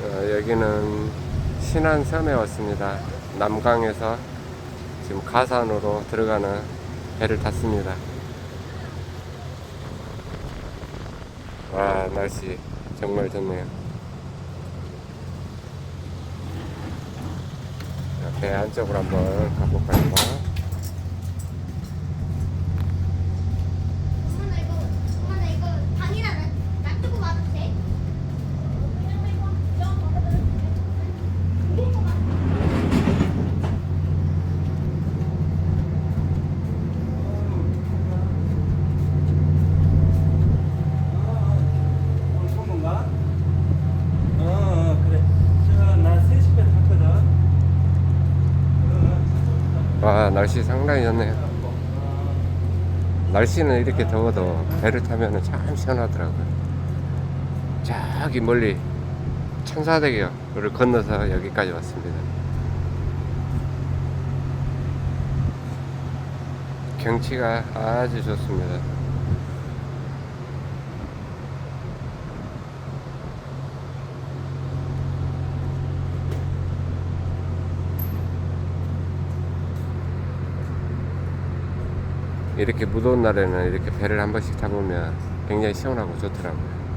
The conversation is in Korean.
어, 여기는 신안섬에 왔습니다. 남강에서 지금 가산으로 들어가는 배를 탔습니다. 와 날씨 정말 좋네요. 자, 배 안쪽으로 한번 가볼까요? 날씨 상당히 좋네요. 어, 날씨는 이렇게 더워도 배를 타면 참 시원하더라고요. 저기 멀리 청사대교를 건너서 여기까지 왔습니다. 경치가 아주 좋습니다. 이렇게 무더운 날에는 이렇게 배를 한 번씩 타보면 굉장히 시원하고 좋더라고요.